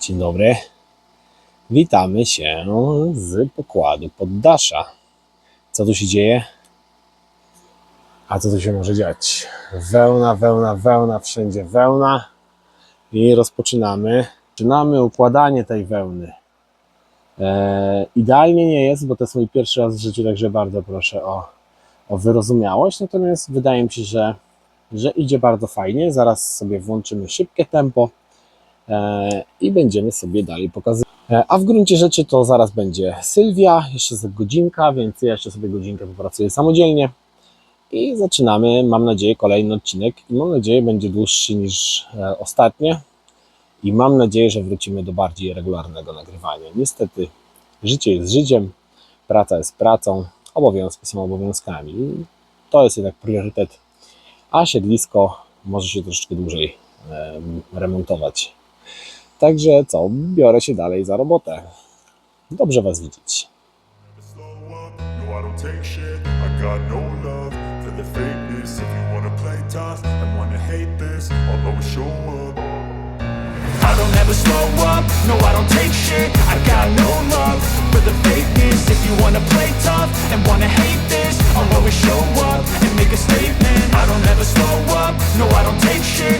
Dzień dobry. Witamy się z pokładu poddasza. Co tu się dzieje? A co tu się może dziać? Wełna, wełna, wełna, wszędzie wełna. I rozpoczynamy. Zaczynamy układanie tej wełny. E, idealnie nie jest, bo to jest mój pierwszy raz w życiu, także bardzo proszę o, o wyrozumiałość. Natomiast wydaje mi się, że, że idzie bardzo fajnie. Zaraz sobie włączymy szybkie tempo i będziemy sobie dalej pokazywać. E, A w gruncie rzeczy to zaraz będzie Sylwia, jeszcze za godzinka, więc ja jeszcze sobie godzinkę popracuję samodzielnie i zaczynamy, mam nadzieję, kolejny odcinek i mam nadzieję będzie dłuższy niż e, ostatnie i mam nadzieję, że wrócimy do bardziej regularnego nagrywania. Niestety życie jest życiem, praca jest pracą, obowiązki są obowiązkami. To jest jednak priorytet, a siedlisko może się troszeczkę dłużej em, remontować. Także co, biorę się dalej za robotę. Dobrze Was widzieć. I don't ever slow up, no I don't take shit I got no love for the fakeness If you wanna play tough and wanna hate this I'll always show up and make a statement I don't ever slow up, no I don't take shit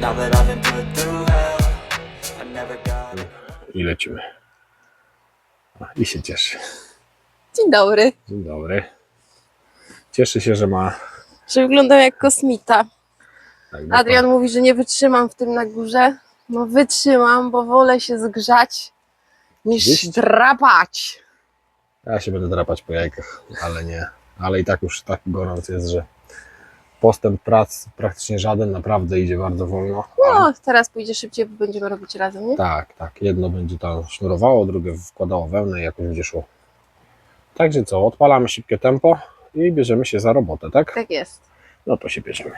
I never got I lecimy. I się cieszy. Dzień dobry. Dzień dobry. Cieszy się, że ma. Że wyglądam jak kosmita. Tak, Adrian mówi, że nie wytrzymam w tym na górze. No wytrzymam, bo wolę się zgrzać niż drapać. Ja się będę drapać po jajkach, ale nie. Ale i tak już tak gorąco jest, że postęp prac praktycznie żaden, naprawdę idzie bardzo wolno. No, teraz pójdzie szybciej, bo będziemy robić razem, nie? Tak, tak. Jedno będzie tam sznurowało, drugie wkładało wełnę i jakoś będzie szło. Także co, odpalamy szybkie tempo i bierzemy się za robotę, tak? Tak jest. No to się bierzemy.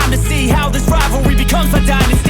Time to see how this rivalry becomes a dynasty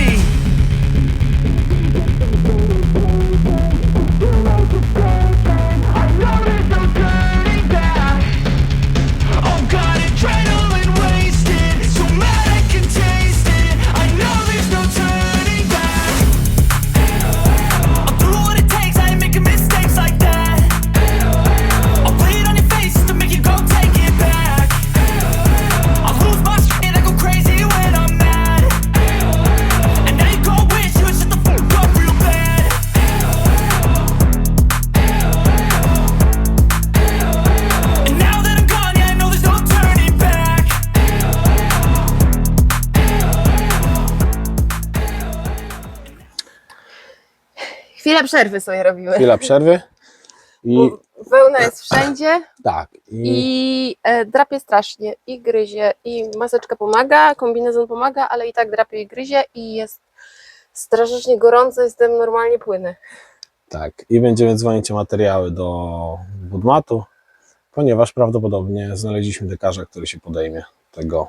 Chwilę przerwy sobie robimy. Chwila przerwy. I Bo Wełna jest wszędzie tak. I, i e, drapie strasznie. I gryzie. I maseczka pomaga, kombinezon pomaga, ale i tak drapie i gryzie. I jest strasznie gorąco, jestem normalnie płynę. tak. I będziemy dzwonić o materiały do budmatu, ponieważ prawdopodobnie znaleźliśmy lekarza, który się podejmie tego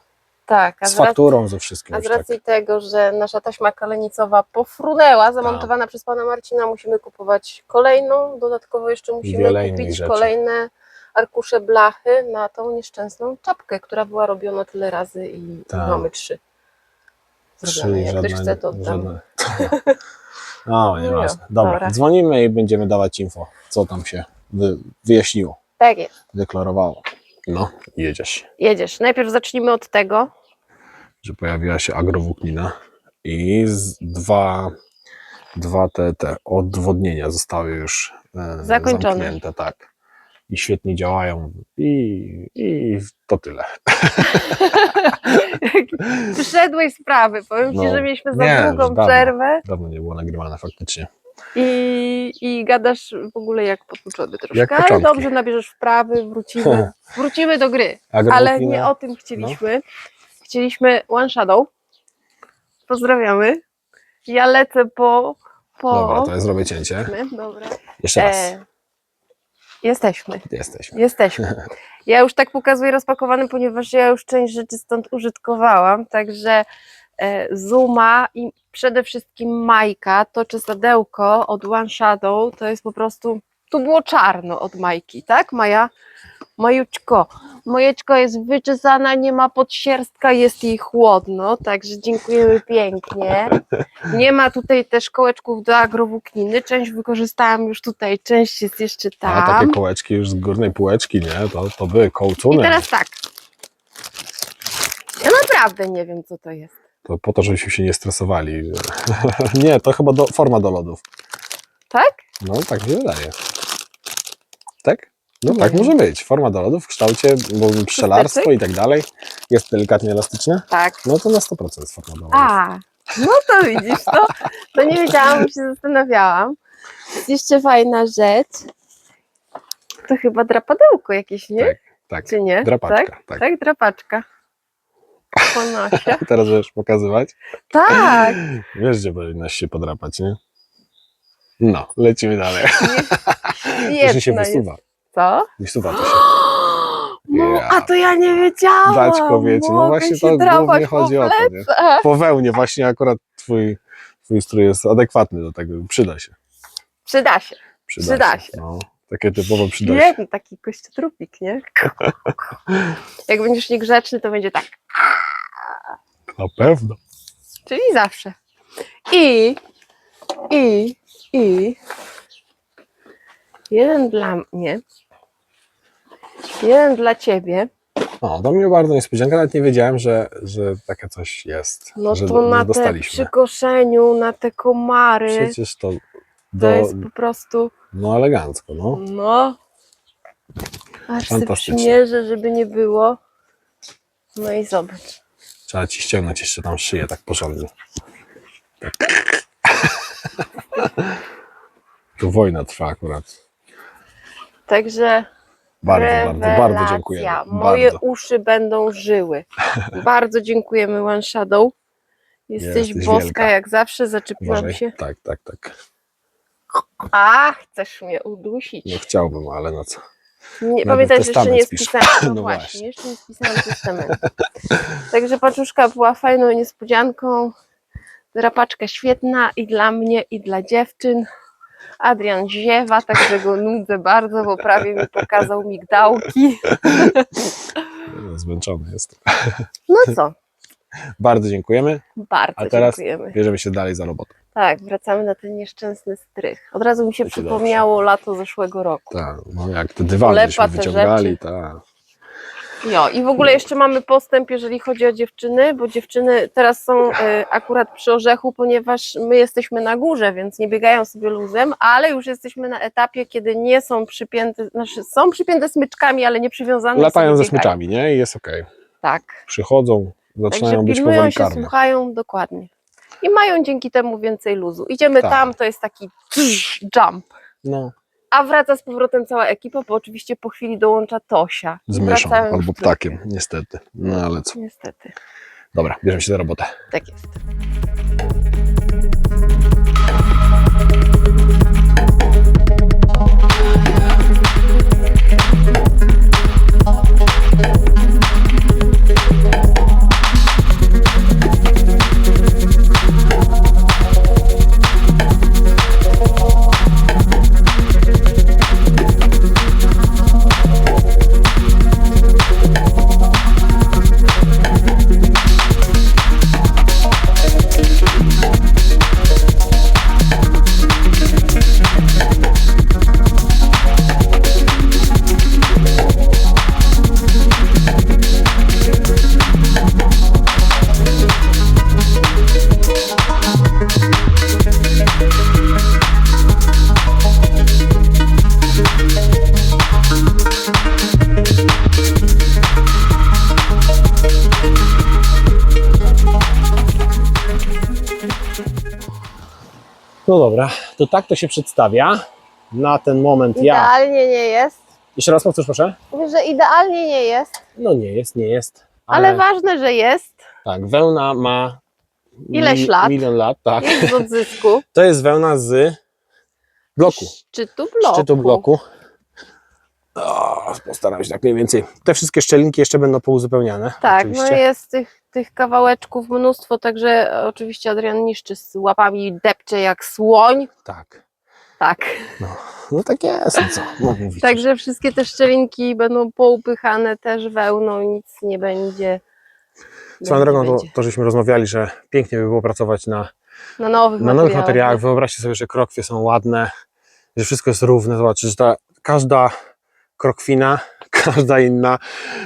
Tak, a z z racji fakturą, ze wszystkim. A z tak. racji tego, że nasza taśma kalenicowa pofrunęła, zamontowana przez pana Marcina, musimy kupować kolejną. Dodatkowo jeszcze musimy kupić rzeczy. kolejne arkusze blachy na tą nieszczęsną czapkę, która była robiona tyle razy i Tak. mamy trzy. Trzy, Zrobione. Jak ktoś chce, to oddam. żadne- O, nieważne. No, Dobra, dobra. dzwonimy i będziemy dawać info, co tam się wy, wyjaśniło, Tak jest. deklarowało. No, jedziesz. Jedziesz. Najpierw zacznijmy od tego. Że pojawiła się agrowłóknina i z dwa, dwa te, te odwodnienia zostały już e, Zakończone. zamknięte, tak. I świetnie działają i, i to tyle. Przyszedłeś sprawy. Powiem Ci, No. że mieliśmy za Nie, już długą dawno. przerwę Dawno nie było nagrywane faktycznie. i, i gadasz w ogóle jak potłuczony troszkę. Jak ale początki. dobrze nabierzesz wprawy, wrócimy, wrócimy do gry. Ale Agrowłóknina- nie o tym chcieliśmy. Chcieliśmy One Shadow. Pozdrawiamy. Ja lecę po. po... Dobra, to ja zrobię cięcie. Dobra. Jeszcze raz. E, jesteśmy. Jesteśmy. Jesteśmy. Ja już tak pokazuję rozpakowany, ponieważ ja już część rzeczy stąd użytkowałam, także e, Zuma i przede wszystkim Majka, to czesadełko od One Shadow, to jest po prostu, tu było czarno od Majki, tak Maja? Majuczko, Mojeczko jest wyczesana, nie ma podsierstka, jest jej chłodno, także dziękujemy pięknie. Nie ma tutaj też kołeczków do agrowłókniny, część wykorzystałam już tutaj, część jest jeszcze tam. A takie kołeczki już z górnej półeczki, nie? To, to były kołcuny. I teraz tak. Ja naprawdę nie wiem, co to jest. To po to, żebyśmy się nie stresowali. nie, to chyba do, forma do lodów. Tak? No, tak mi się wydaje. Tak? No Nie tak wiem. może być. Forma do lodów w kształcie bo pszczelarstwo i tak dalej. Jest delikatnie elastyczne. Tak. No to na 100% jest forma do lodów. A, no to widzisz, to, to nie wiedziałam, bo się zastanawiałam. Jest jeszcze fajna rzecz. To chyba drapadełko jakieś, nie? Tak, tak. Czy nie? Drapaczka, Tak, tak. tak drapaczka. Po nosie. Teraz będziesz pokazywać. Tak. Wiesz, gdzie powinnaś się podrapać, nie? No, lecimy dalej. Jeszcze się Jedna jest. Co? Wysuwa to się. No, a to ja nie wiedziałam. Dać kobiecie. No Mogę właśnie się to drapać głównie po chodzi o to, nie? plecach. Po wełnie właśnie akurat twój, twój strój jest adekwatny do tego. Przyda się. Przyda się. Przyda, Przyda się. się. No, takie typowo przyda się. Biedny taki kościotrupik, nie? Jak będziesz niegrzeczny, to będzie tak. Na pewno. Czyli zawsze. I, i, i jeden dla mnie, jeden dla ciebie. O, to mnie bardzo niespodzianka. Nawet nie wiedziałem, że, że takie coś jest. No że, to na te dostaliśmy. przy koszeniu, na te komary. Przecież to To do, jest po prostu, no elegancko, no. no. Aż Fantastycznie. przymierzę, żeby nie było. No i zobacz. Trzeba ci ściągnąć jeszcze tam szyję tak porządnie. Tak. tu wojna trwa akurat. Także Bardzo, bardzo, bardzo Rewelacja. dziękujemy. Moje Bardzo. uszy będą żyły. bardzo dziękujemy One Shadow. Jesteś, Jesteś boska wielka. jak zawsze, zaczepiłam Uważaj. się. Tak, tak, tak. A, chcesz mnie udusić. No chciałbym, ale na co? Nie, pamiętaj, że jeszcze nie spisz. spisałam. No, No właśnie, właśnie. jeszcze nie spisałam testamentu. Także paczuszka była fajną niespodzianką. Drapaczka świetna i dla mnie, i dla dziewczyn. Adrian ziewa, także go nudzę bardzo, bo prawie mi pokazał migdałki. No, Zmęczony jestem. No co, Bardzo dziękujemy. bardzo A teraz dziękujemy. bierzemy się dalej za robotę. Tak, wracamy na ten nieszczęsny strych. Od razu mi się Będzie przypomniało lato zeszłego roku. Tak, no jak te dywany Lepa żeśmy te wyciągali, tak. Jo, i w ogóle jeszcze mamy postęp, jeżeli chodzi o dziewczyny, bo dziewczyny teraz są e, akurat przy orzechu, ponieważ my jesteśmy na górze, więc nie biegają sobie luzem, ale już jesteśmy na etapie, kiedy nie są przypięte, znaczy są przypięte smyczkami, ale nie przywiązane. Latają ze smyczami, nie? I jest okej. Tak. Przychodzą, zaczynają Także być pilnują powoli się, karne. słuchają dokładnie. I mają dzięki temu więcej luzu. Idziemy Tak. tam, to jest taki jump. No, A wraca z powrotem cała ekipa, bo oczywiście po chwili dołącza Tosia. z myszą wracają albo ptakiem, niestety. No ale co. Niestety, Dobra, bierzemy się za robotę. tak jest. No dobra, to tak to się przedstawia. Na ten moment ja. Idealnie nie jest. Jeszcze raz powtórz proszę. Mówię, że idealnie nie jest, No nie jest, nie jest. ale, ważne, że jest. Tak, wełna ma. Ileś lat? Milion lat, tak. Jest z odzysku. To jest wełna z bloku. Szczytu bloku. Szczytu bloku. O, postaram się tak mniej więcej. Te wszystkie szczelinki jeszcze będą pouzupełniane. Tak, no oczywiście. jest tych, tych kawałeczków mnóstwo, także oczywiście Adrian niszczy z łapami, depcze jak słoń. Tak. Tak. No tak jest, no co? No. Także wszystkie te szczelinki będą poupychane też wełną, nic nie będzie. Swoją drogą, to, to żeśmy rozmawiali, że pięknie by było pracować na, na nowych na nowych materiałach. materiałach. Wyobraźcie sobie, że krokwie są ładne, że wszystko jest równe. Zobaczcie, że ta, każda krokwina, każda inna,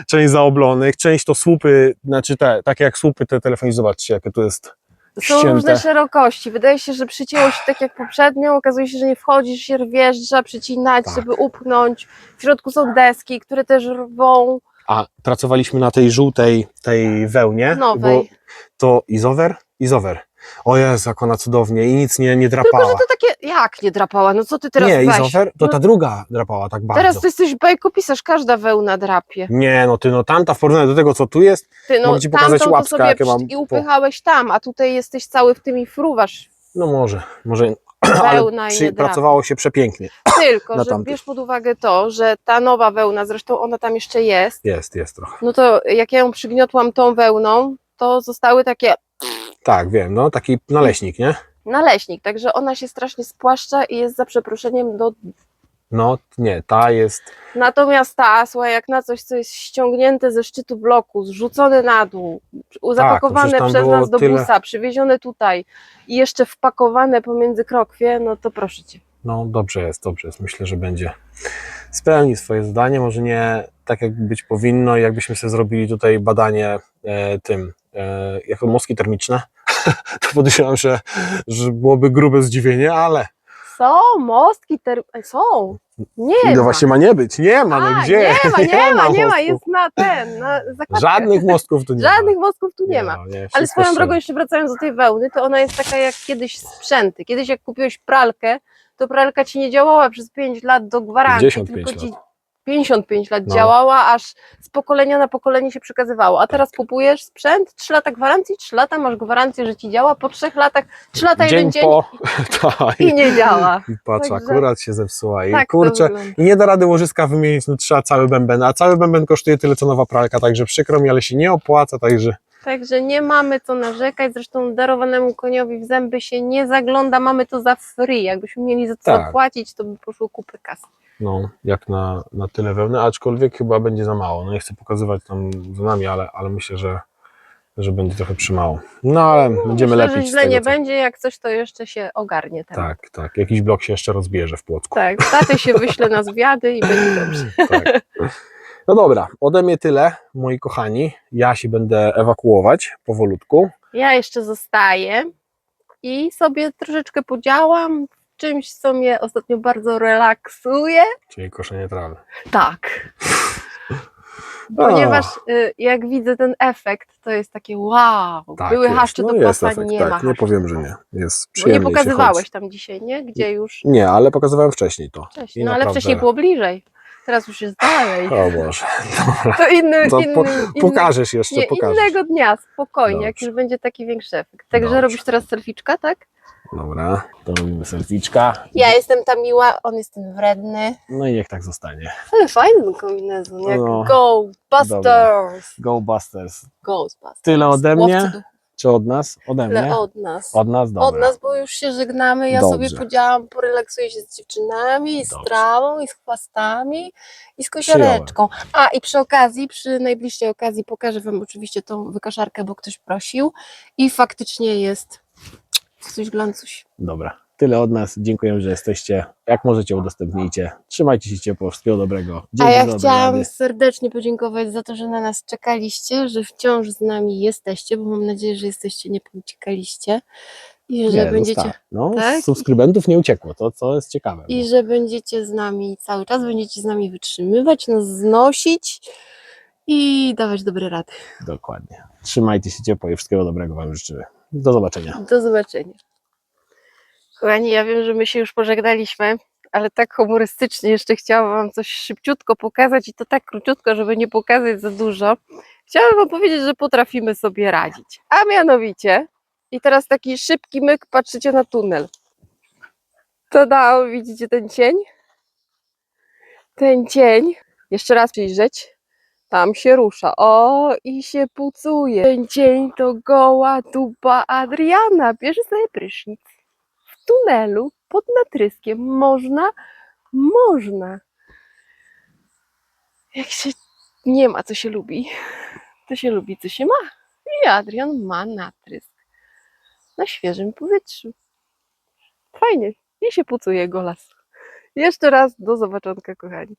część zaoblonych, część to słupy, znaczy te, takie jak słupy te telefony, zobaczcie, jakie tu jest Są ścięte. różne szerokości. Wydaje się, że przycięło się tak jak poprzednio. Okazuje się, że nie wchodzi, że się rwie, że trzeba przycinać, Tak. żeby upchnąć. W środku są deski, które też rwą. A pracowaliśmy na tej żółtej, tej wełnie, Nowej. bo to izower? Izower. O Jezu, jak ona cudownie i nic nie, nie Tylko, drapała. że to takie. Jak nie drapała? No co ty teraz nie, weź? izower, to no, ta druga drapała tak bardzo. Teraz to jesteś bajkopisarz, każda wełna drapie. Nie, no ty, no tamta w porównaniu do tego, co tu jest, Ty no Mogę ci pokazać tamtą łapska, to sobie jakie mam i po- upychałeś tam, a tutaj jesteś cały w tym i fruwasz. no może, może, Wełna ale i przy, nie drapie. pracowało się przepięknie. Tylko, Na że tamtych. bierz pod uwagę to, że ta nowa wełna, zresztą ona tam jeszcze jest, Jest, jest trochę. no to jak ja ją przygniotłam tą wełną, to zostały takie Tak, wiem, no taki naleśnik, nie? naleśnik, także ona się strasznie spłaszcza i jest za przeproszeniem do... No nie, ta jest, Natomiast ta, słuchaj, jak na coś, co jest ściągnięte ze szczytu bloku, zrzucone na dół, zapakowane tam przez nas do tyle- busa, przywiezione tutaj i jeszcze wpakowane pomiędzy krokwie, no to proszę Cię. no dobrze jest, dobrze jest. Myślę, że będzie spełni swoje zadanie, może nie tak jak być powinno, jakbyśmy sobie zrobili tutaj badanie e, tym, e, jako moski termiczne, to podejrzewam, że, że byłoby grube zdziwienie, ale Są mostki, ter... są, nie no ma. właśnie ma nie być, nie ma, no A, gdzie? Nie ma, nie, ma, nie ma, mostków. jest na ten, na zakładkę. Żadnych mostków tu nie Żadnych ma. mostków tu nie ma. Ale swoją drogą, jeszcze wracając do tej wełny, to ona jest taka jak kiedyś sprzęty. Kiedyś jak kupiłeś pralkę, to pralka ci nie działała przez 5 lat do gwarancji, 55 tylko ci lat. 55 lat No. działała, aż z pokolenia na pokolenie się przekazywało. A teraz kupujesz sprzęt, 3 lata gwarancji, 3 lata masz gwarancję, że ci działa, po 3 latach, 3 lata dzień jeden dzień po, tak, i nie działa. i patrz, Także- akurat się zepsuła i Tak kurczę, i nie da rady łożyska wymienić, no trzeba cały bęben, a cały bęben kosztuje tyle co nowa pralka, także przykro mi, ale się nie opłaca, także Także nie mamy co narzekać, zresztą darowanemu koniowi w zęby się nie zagląda, mamy to za free. Jakbyśmy mieli za to Tak. zapłacić, to by poszło kupy kasy. No, jak na, na tyle wełny, aczkolwiek chyba będzie za mało, no nie chcę pokazywać tam za nami, ale, ale myślę, że, że będzie trochę przymało. No ale będziemy Myślę, lepiej że źle tego, nie co- będzie, jak coś to jeszcze się ogarnie temat. Tak, tak, jakiś blok się jeszcze rozbierze w Płocku. Tak, taty się wyśle na zwiady i będzie dobrze. Tak. No dobra, ode mnie tyle, moi kochani. Ja się będę ewakuować powolutku. Ja jeszcze zostaję i sobie troszeczkę podziałam czymś, co mnie ostatnio bardzo relaksuje. Czyli koszenie trawy. Tak. Ponieważ y, jak widzę ten efekt, to jest takie wow, były jest. haszcze no do jest pasa, efekt, nie tak, ma nie haszczy. powiem, że nie. Jest Bo nie przyjemnie się pokazywałeś tam dzisiaj, nie? Gdzie już Nie, ale pokazywałem wcześniej to. wcześniej. I No ale naprawdę- wcześniej było bliżej. Teraz już jest dalej. O Boże. To inny, To inny, po, inny pokażesz jeszcze, nie, pokażesz. innego dnia, spokojnie, jak Dobrze. już będzie taki większy efekt. Także Dobrze. robisz teraz selficzka, tak? Dobra, to robimy selfieczka. Ja jestem ta miła, on jest ten wredny. No i niech tak zostanie. Ale fajny ten kombinezon, jak No, Ghostbusters. Go Busters. Ghostbusters. Tyle ode mnie? Duchów. Czy od nas? Ode mnie? Tyle od nas. Od nas, dobra. Od nas, bo już się żegnamy. Ja Dobrze. sobie podziałam, porelaksuję się z dziewczynami, i z Dobrze. trawą, i z chwastami, i z kosiareczką. A i przy okazji, przy najbliższej okazji pokażę Wam oczywiście tą wykaszarkę, bo ktoś prosił. I faktycznie jest coś glancuś. Dobra. Tyle od nas. Dziękujemy, że jesteście. Jak możecie, udostępnijcie. Trzymajcie się ciepło. Wszystkiego dobrego. A Dzięki ja za dobre chciałam rady. serdecznie podziękować za to, że na nas czekaliście, że wciąż z nami jesteście, bo mam nadzieję, że jesteście, nie uciekaliście i że Nie, będziecie zostało. No, tak? subskrybentów nie uciekło, to co jest ciekawe. i że będziecie z nami cały czas, będziecie z nami wytrzymywać, nas znosić i dawać dobre rady. Dokładnie. Trzymajcie się ciepło i wszystkiego dobrego Wam życzymy. Do zobaczenia. Do zobaczenia. Kochani, ja wiem, że my się już pożegnaliśmy, ale tak humorystycznie jeszcze chciałam Wam coś szybciutko pokazać i to tak króciutko, żeby nie pokazać za dużo. Chciałam Wam powiedzieć, że potrafimy sobie radzić. A mianowicie, i teraz taki szybki myk, patrzycie na tunel. Tada, widzicie ten cień? Ten cień, jeszcze raz przyjrzeć, tam się rusza. O, i się pucuje. Ten cień to goła dupa Adriana. Bierze sobie prysznic. W tunelu pod natryskiem. Można? Można. Jak się nie ma, co się lubi, to się lubi, co się ma. I Adrian ma natrysk na świeżym powietrzu. Fajnie. I się pucuje golas. Jeszcze raz do zobaczonka, kochani.